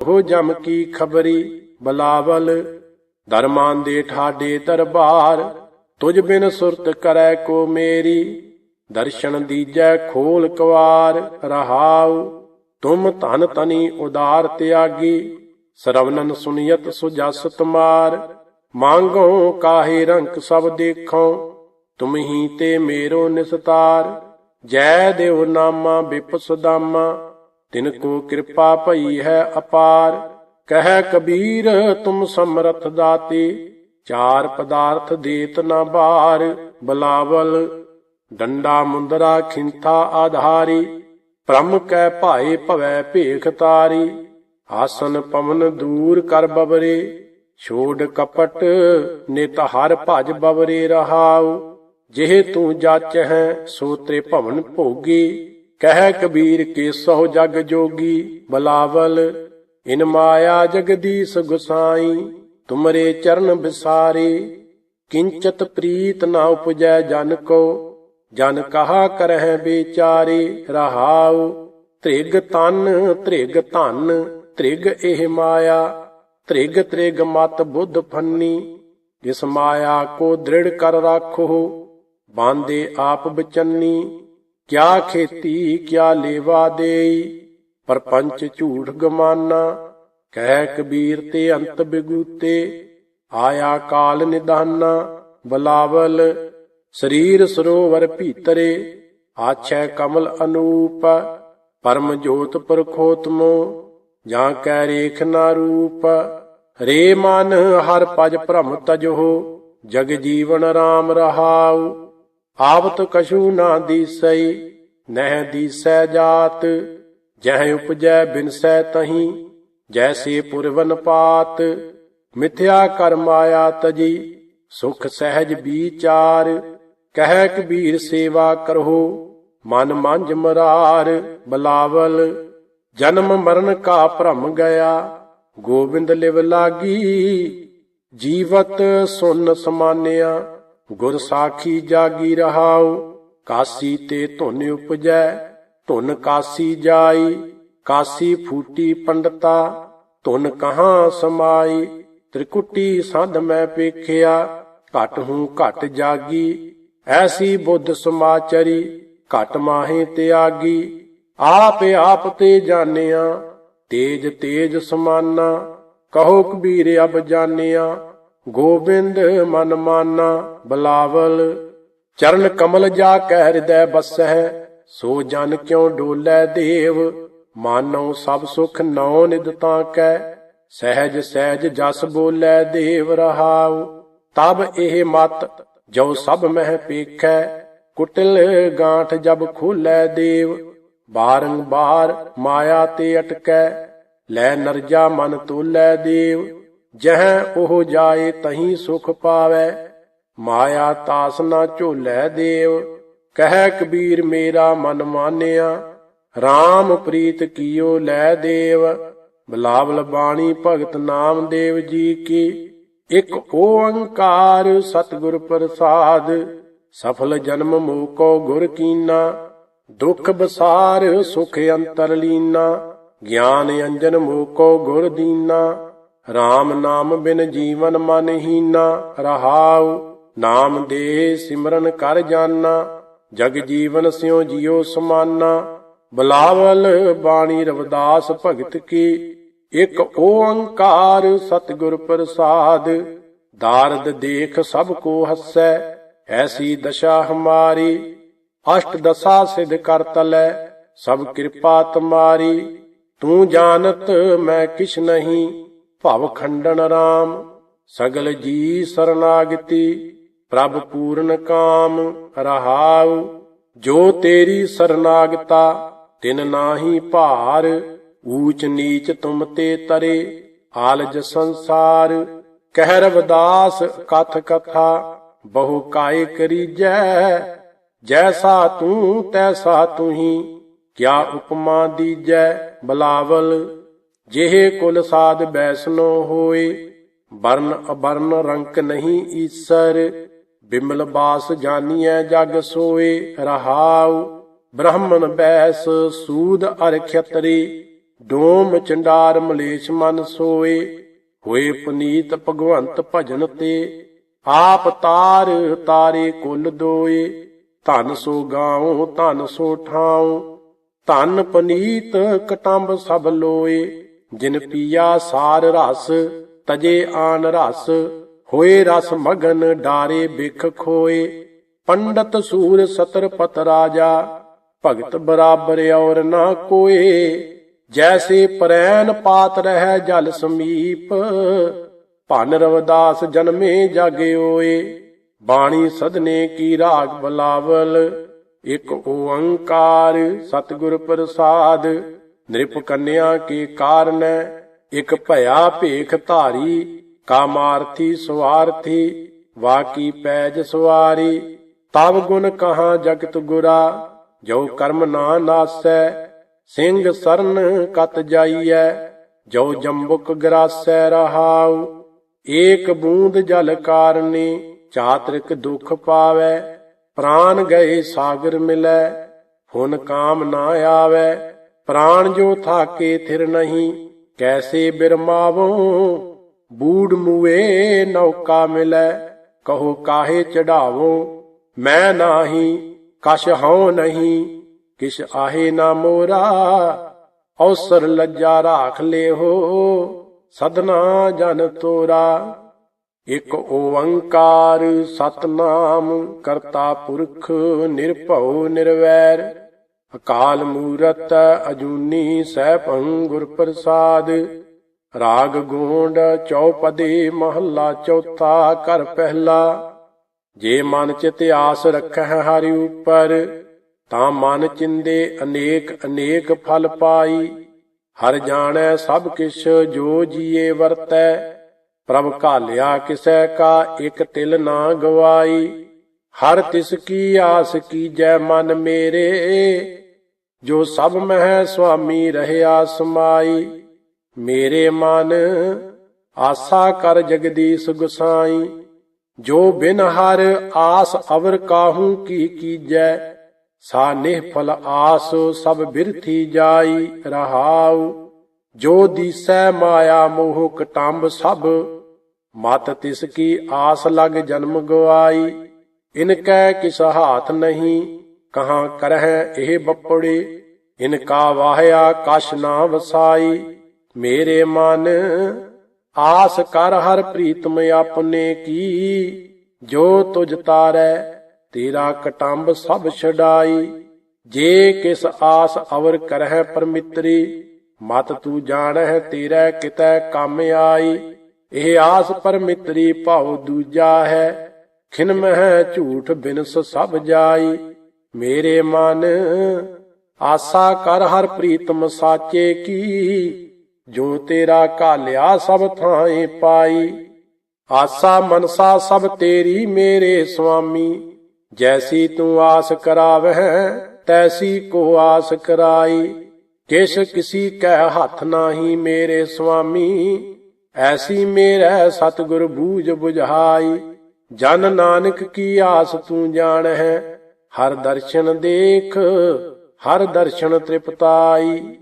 ਹੋ ਜਮ ਕੀ ਖਬਰੀ ਬਲਾਵਲ, ਧਰਮਾਂ ਦੇ ਠਾਡੇ ਦਰਬਾਰ, ਤੁਝ ਬਿਨ ਸੁਰਤ ਕਰੈ ਕੋ ਮੇਰੀ, ਦਰਸ਼ਨ ਦੀਜੈ ਖੋਲ ਕਵਾਰ ਰਹਾਉ, ਤੁਮ ਧਨ ਤਨੀ ਉਦਾਰ ਤਿਆਗੀ, ਸਰਵਨਨ ਸੁਨੀਅਤ ਸੁਜਸ ਤੁਮਾਰ, ਮੰਗੋ ਕਾਹੇ ਰੰਕ ਸਭ ਦੇਖੋ, ਤੁਮ ਹੀ ਤੇ ਮੇਰੋ ਨਿਸਤਾਰ, ਜੈ ਦੇਵ ਨਾਮਾ ਬਿਪ ਸੁਦਾਮਾ ਤਿਨ ਕੋ ਕਿਰਪਾ ਭਈ ਹੈ ਅਪਾਰ, ਕਹਿ ਕਬੀਰ, ਤੁਮ ਸਮਰਥ ਦਾਤੇ, ਚਾਰ ਪਦਾਰਥ ਦੇਤ ਨਾ ਬਾਰ, ਬਲਾਵਲ, ਡੰਡਾ ਮੁੰਦਰਾ ਖਿੰਥਾ ਆਧਾਰੀ ਪ੍ਰਮ ਕੈ ਭਾਏ ਭਵੈ ਭੇਖ ਤਾਰੀ, ਆਸਨ ਪਵਨ ਦੂਰ ਕਰ ਬਬਰੇ ਛੋੜ ਕਪਟ ਨਿਤ ਹਰ ਭਜ ਬਬਰੇ ਰਹਾਉ, ਜਿਹ ਤੂੰ ਜਾਚ ਹੈ ਸੋ ਤੇ ਭਵਨ ਭੋਗੀ ਕਹਿ ਕਬੀਰ ਕੇ ਸੋ ਜਗ ਜੋਗੀ, ਬਲਾਵਲ, ਇਨ ਮਾਇਆ ਜਗਦੀਸ਼ ਗੁਸਾਈ, ਤੁਮਰੇ ਚਰਨ ਬਿਸਾਰੇ, ਕਿੰਚਤ ਪ੍ਰੀਤ ਨਾ ਉਪਜੈ ਜਨ ਕੋ, ਜਨ ਕਹਾ ਕਰਹਿ ਵਿਚਾਰੇ ਰਹਾਉ, ਤ੍ਰਿਗ ਤਨ, ਤ੍ਰਿਗ ਧਨ, ਤ੍ਰਿਗ ਇਹ ਮਾਇਆ, ਤ੍ਰਿਗ ਤ੍ਰਿਗ ਮਤ ਬੁੱਧ ਫੰਨੀ, ਜਿਸ ਮਾਇਆ ਕੋ ਦ੍ਰਿੜ ਕਰ ਰਾਖੋ, ਬਾਂਦੇ ਆਪ ਬਚੰਨੀ ਕਿਆ ਖੇਤੀ, ਕਿਆ ਲੇਵਾ ਦੇਈ ਪਰਪੰਚ ਝੂਠ ਗਮਾਨਾ, ਕਹਿ ਕਬੀਰ ਤੇ ਅੰਤ ਬਿਗੂਤੇ, ਆਇਆ ਕਾਲ ਨਿਦਾਨਾ, ਬਲਾਵਲ, ਸਰੀਰ ਸਰੋਵਰ ਭੀਤਰੇ, ਆਛੈ ਕਮਲ ਅਨੂਪ, ਪਰਮ ਜੋਤ ਪਰਖੋਤਮੋ, ਜਾਂ ਕੈ ਰੇਖ ਨਾ ਰੂਪ, ਰੇ ਮਨ ਹਰ ਪਜ ਭ੍ਰਮ ਤਜੋ, ਜਗ ਜੀਵਨ RAM ਰਹਾਉ। ਆਵਤ ਕਛੂ ਨਾ ਦੀਸਈ, ਨਹਿ ਦੀਸੈ ਜਾਤ। ਜਹ ਉਪਜੈ ਬਿਨਸੈ ਤਹੀ, ਜੈਸੇ ਪੁਰਵਨ ਪਾਤ। ਮਿਥਿਆ ਕਰ ਮਾਇਆ ਤਜੀ, ਸੁਖ ਸਹਿਜ ਵਿਚਾਰ ਕਹਿ ਕਬੀਰ ਸੇਵਾ ਕਰੋ ਮਨ ਮੰਜ ਮਰਾਰ ਬਲਾਵਲ। ਜਨਮ ਮਰਨ ਕਾ ਭ੍ਰਮ ਗਿਆ, ਗੋਬਿੰਦ ਲਿਵ ਲਾਗੀ। ਜੀਵਤ ਸੁਨ ਸਮਾਨਿਆ ਗੁਰ ਸਾਖੀ ਜਾਗੀ ਰਹਾਉ, ਕਾਸੀ ਤੇ ਧੁਨ ਉਪਜੈ, ਧੁਨ ਕਾਸੀ ਜਾਈ, ਕਾਸੀ ਫੂਟੀ ਪੰਡਤਾ, ਧੁਨ ਕਹਾਂ ਸਮਾਈ, ਤ੍ਰਿਕੁਟੀ ਸੰਧ ਮੈਂ ਪੇਖਿਆ ਘਟ ਹੂੰ ਘਟ ਜਾਗੀ, ਐਸੀ ਬੁੱਧ ਸਮਾਚਰੀ, ਘਟ ਮਾਹੇ ਤਿਆਗੀ, ਆਪ ਆਪ ਤੇ ਜਾਣਿਆ, ਤੇਜ ਤੇਜ ਸਮਾਨਾ, ਕਹੋ ਕਬੀਰ ਅਬ ਜਾਣਿਆ ਗੋਬਿੰਦ ਮਨ ਮਾਨਾ, ਬਲਾਵਲ, ਚਰਨ ਕਮਲ ਜਾ ਕਹਿ ਹਿਰਦੈ ਬਸਹਿ, ਸੋ ਜਨ ਕਿਉ ਡੋਲੇ ਦੇਵ? ਮਾਨੋ ਸਭ ਸੁਖ ਨੌ ਨਿਦ ਤਾਂ ਕੈ, ਸਹਿਜ ਸਹਿਜ ਜਸ ਬੋਲੇ ਦੇਵ ਰਹਾਉ। ਤਬ ਇਹ ਮਤ ਜੋ ਸਭ ਮਹਿ ਪੇਖੈ, ਕੁਟਲ ਗਾਂਠ ਜਬ ਖੋਲੇ ਦੇਵ। ਬਾਰੰਬਾਰ ਮਾਇਆ ਤੇ ਅਟਕੈ, ਲੈ ਨਰਜਾ ਮਨ ਤੋਲੇ ਦੇਵ। ਜਹ ਉਹ ਜਾਏ ਤਹੀਂ ਸੁਖ ਪਾਵੈ, ਮਾਇਆ ਤਾਸ ਨਾ ਝੋਲੇ ਦੇਵ। ਕਹਿ ਕਬੀਰ ਮੇਰਾ ਮਨ ਮਾਨਿਆ RAM ਪ੍ਰੀਤ ਕੀਓ ਲੈ ਦੇਵ। ਬਲਾਵਲ ਬਾਣੀ ਭਗਤ ਨਾਮਦੇਵ ਜੀ ਕੀ, ਇੱਕ ਓੰਕਾਰ ਸਤਿਗੁਰ ਪ੍ਰਸਾਦ। ਸਫਲ ਜਨਮ ਮੋਕੋ ਗੁਰ ਕੀਨਾ, ਦੁਖ ਬਸਾਰ ਸੁਖ ਅੰਤਰ ਲੀਨਾ। ਗਿਆਨ ਅੰਜਨ ਮੋਕੋ ਗੁਰ ਦੀਨਾ। RAM ਨਾਮ ਬਿਨ ਜੀਵਨ ਮਨ ਹੀਨਾ, ਰਹਾਉ, ਨਾਮ ਦੇ ਸਿਮਰਨ ਕਰ ਜਾਨਾ। ਜਗ ਜੀਵਨ ਸਿਉ ਜਿਉ ਸਮਾਨਾ, ਬਲਾਵਲ ਬਾਣੀ ਰਵਦਾਸ ਭਗਤ ਕੀ। ਇੱਕ ਓੰਕਾਰ ਸਤਿਗੁਰ ਪ੍ਰਸਾਦ, ਦਾਰਦ ਦੇਖ ਸਭ ਕੋ ਹੱਸੈ, ਐਸੀ ਦਸ਼ਾ ਹਮਾਰੀ। ਅਸ਼ਟ ਦਸਾ ਸਿਧ ਕਰ ਤਲੈ, ਸਭ ਕਿਰਪਾ ਤੁਮਾਰੀ। ਤੂੰ ਜਾਣਤ ਮੈਂ ਕਿਛ ਨਹੀਂ ਭਵ ਖੰਡਨ RAM ਸਗਲ ਜੀ ਸਰਨਾਗਤੀ, ਪ੍ਰਭ ਪੂਰਨ ਕਾਮ ਰਹਾਉ, ਜੋ ਤੇਰੀ ਸਰਨਾਗਤਾ, ਤਿਨ ਨਾਹੀ ਭਾਰ, ਊਚ ਨੀਚ ਤੁਮ ਤੇ ਤਰੇ, ਆਲਜ ਸੰਸਾਰ ਕਹਿ ਰਵਦਾਸ ਕਥ ਕਥਾ, ਬਹੁ ਕਾਇ ਕਰੀਜੈ, ਜੈਸਾ ਤੂੰ ਤੈਸਾ ਤੁਹੀ ਕਿਆ ਉਪਮਾ ਦੀਜੈ ਬਲਾਵਲ। ਜਿਹੇ ਕੁਲ ਸਾਧ ਬੈਸਨੋ ਹੋਏ ਬਰਨ ਅਬਰਨ ਰੰਕ ਨਹੀਂ ਈਸਰ, ਬਿਮਲ ਬਾਸ ਜਾਨੀਐ ਜਗ ਸੋਏ, ਰਹਾਉ ਬ੍ਰਾਹਮਣ ਬੈਸ ਸੂਦ ਅਰ ਖਤਰੀ, ਡੋਮ ਚੰਡਾਰ ਮਲੇਸ਼ ਮਨ ਸੋਏ, ਹੋਏ ਪੁਨੀਤ ਭਗਵੰਤ ਭਜਨ ਤੇ, ਆਪ ਤਾਰ ਤਾਰੇ ਕੁਲ ਦੋਏ, ਧਨ ਸੋ ਗਾਉ, ਧਨ ਸੋ ਠਾਉ, ਧਨ ਪਨੀਤ ਕਟੰਬ ਸਭ ਲੋਏ। ਜਿਨ ਪੀਆ ਸਾਰ ਰਸ, ਤਜੇ ਆਨ ਰਸ, ਹੋਏ ਰਸ ਮਗਨ ਡਾਰੇ ਬਿਖ ਖੋਏ। ਪੰਡਤ ਸੂਰ ਸਤਰ ਪਤ ਰਾਜਾ, ਭਗਤ ਬਰਾਬਰ ਔਰ ਨਾ ਕੋਏ। ਜੈਸੇ ਪ੍ਰੈਨ ਪਾਤ ਰਹਿ ਜਲ ਸਮੀਪ ਭਨ ਰਵਦਾਸ ਜਨਮੇ ਜਾਗੇ ਬਾਣੀ ਸਦਨੇ ਕੀ ਰਾਗ ਬਲਾਵਲ, ਇਕ ਓੰਕਾਰ ਸਤਿਗੁਰ ਪ੍ਰਸਾਦ। ਨਿਰਪ ਕੰਨਿਆ ਕੇ ਕਾਰਨ, ਇਕ ਭਇਆ ਭੇਖ ਧਾਰੀ, ਕਾਮਾਰਥੀ ਸਵਾਰਥੀ, ਵਾਕੀ ਪੈਜ ਸਵਾਰੀ। ਤਬ ਗੁਣ ਕਹਾ ਜਗਤ ਗੁਰਾ ਜੋ ਕਰਮ ਨਾ ਨਾਸੈ, ਸਿੰਘ ਸਰਨ ਕਤ ਜਾਈਐ ਜੋ ਜੰਬੁਕ ਗਰਾਸੈ ਰਹਾਉ। ਏਕ ਬੂੰਦ ਜਲ ਕਾਰਨੀ, ਚਾਤ੍ਰਿਕ ਦੁਖ ਪਾਵੈ, ਪ੍ਰਾਨ ਗਏ ਸਾਗਰ ਮਿਲੈ ਹੁਨ ਕਾਮ ਨਾ ਆਵੈ। ਪ੍ਰਾਣ ਜੋ ਥਾਕੇ ਥਿਰ ਨਹੀਂ, ਕੈਸੇ ਬਿਰਮਾਵੋ? ਬੂੜ ਮੂਏ ਨੌਕਾ ਮਿਲੈ, ਕਹੋ ਕਾਹੇ ਚੜਾਵੋ? ਮੈਂ ਨਾਹੀ, ਕਛ ਹਉ ਨਹੀਂ, ਕਿਛ ਆਹੇ ਨਾ ਮੋਰਾ, ਔਸਰ ਲੱਜਾ ਰਾਖ ਲਿਓ ਸਦਨਾ ਜਨ ਤੋਰਾ। ਇਕ ਓੰਕਾਰ ਸਤਨਾਮ ਕਰਤਾ ਪੁਰਖ ਨਿਰਭਉ ਨਿਰਵੈਰ ਅਕਾਲ ਮੂਰਤ ਅਜੂਨੀ ਸੈਭੰ ਗੁਰ ਪ੍ਰਸਾਦ, ਰਾਗ ਗੋਂਡ ਚੌਪਦੀ ਮਹੱਲਾ ਚੌਥਾ ਕਰ ਪਹਿਲਾ। ਜੇ ਮਨ ਚਿਤ ਆਸ ਰੱਖੈ ਹਰਿ ਉਪਰ, ਤਾਂ ਮਨ ਚਿੰਦੇ ਅਨੇਕ ਅਨੇਕ ਫਲ ਪਾਈ। ਹਰ ਜਾਣੈ ਸਭ ਕਿਛ ਜੋ ਜੀਏ ਵਰਤੈ, ਪ੍ਰਭ ਘਾਲਿਆ ਕਿਸੈ ਕਾ ਇਕ ਤਿਲ ਨਾ ਗਵਾਈ। ਹਰ ਤਿਸ ਕੀ ਆਸ ਕੀਜੈ ਮਨ ਮੇਰੇ ਜੋ ਸਭ ਮਹਿ ਸੁਆਮੀ ਰਹਿਆ ਸਮਾਈ ਮੇਰੇ ਮਨ ਆਸਾ ਕਰ ਜਗਦੀਸ਼ ਗੁਸਾਈ। ਜੋ ਬਿਨ ਹਰ ਆਸ ਅਵਰ ਕਾਹੂ ਕੀ ਕੀਜੈ, ਸਾ ਨਿਹਫਲ ਆਸ ਸਭ ਬਿਰਥੀ ਜਾਈ ਰਹਾਉ। ਜੋ ਦੀਸੈ ਮਾਇਆ ਮੋਹ ਕਟੰਬ ਸਭ, ਮਤ ਤਿਸ ਕੀ ਆਸ ਲਗ ਜਨਮ ਗਵਾਈ। ਇਨ ਕੈ ਕਿਸ ਹਾਥ ਨਹੀਂ ਕਹਾਂ ਕਰਹਿ ਇਹ ਬੱਪੜੇ, ਇਨ ਕਾ ਵਾਹਿਆ ਕਛ ਨਾ ਵਸਾਈ। ਮੇਰੇ ਮਨ, ਆਸ ਕਰ ਹਰ ਪ੍ਰੀਤਮ ਆਪਣੇ ਕੀ। ਜੋ ਤੁਜ ਤਾਰੈ, ਤੇਰਾ ਕਟੰਬ ਸਭ ਛਡਾਈ। ਜੇ ਕਿਸ ਆਸ ਅਵਰ ਕਰਹਿ ਪਰਮਿਤਰੀ, ਮਤ ਤੂੰ ਜਾਣਹਿ ਤੇਰਾ ਕਿਤੈ ਕੰਮ ਆਈ। ਇਹ ਆਸ ਪਰਮਿਤਰੀ ਭਾਉ ਦੂਜਾ ਹੈ, ਖਿਨ ਮਹਿ ਝੂਠ ਬਿਨਸ ਸਭ ਜਾਈ। ਮੇਰੇ ਮਨ, ਆਸਾ ਕਰ ਹਰ ਪ੍ਰੀਤਮ ਸਾਚੇ ਕੀ। ਜੋ ਤੇਰਾ ਕਾਲਿਆ ਸਭ ਥਾਂ ਪਾਈ। ਆਸਾ ਮਨਸਾ ਸਭ ਤੇਰੀ ਮੇਰੇ ਸੁਆਮੀ। ਜੈਸੀ ਤੂੰ ਆਸ ਕਰਾਵਹਿ, ਤੈਸੀ ਕੋ ਆਸ ਕਰਾਈ। ਕਿਸ਼ ਕਿਸੀ ਕਹਿ ਹੱਥ ਨਾਹੀ ਮੇਰੇ ਸੁਆਮੀ। ਐਸੀ ਮੇਰਾ ਸਤਿਗੁਰ ਬੂਝ ਬੁਝਾਈ। ਜਨ ਨਾਨਕ ਕੀ ਆਸ ਤੂੰ ਜਾਣ ਹੈ ਹਰ ਦਰਸ਼ਨ ਦੇਖ ਹਰ ਦਰਸ਼ਨ ਤ੍ਰਿਪਤਾਈ।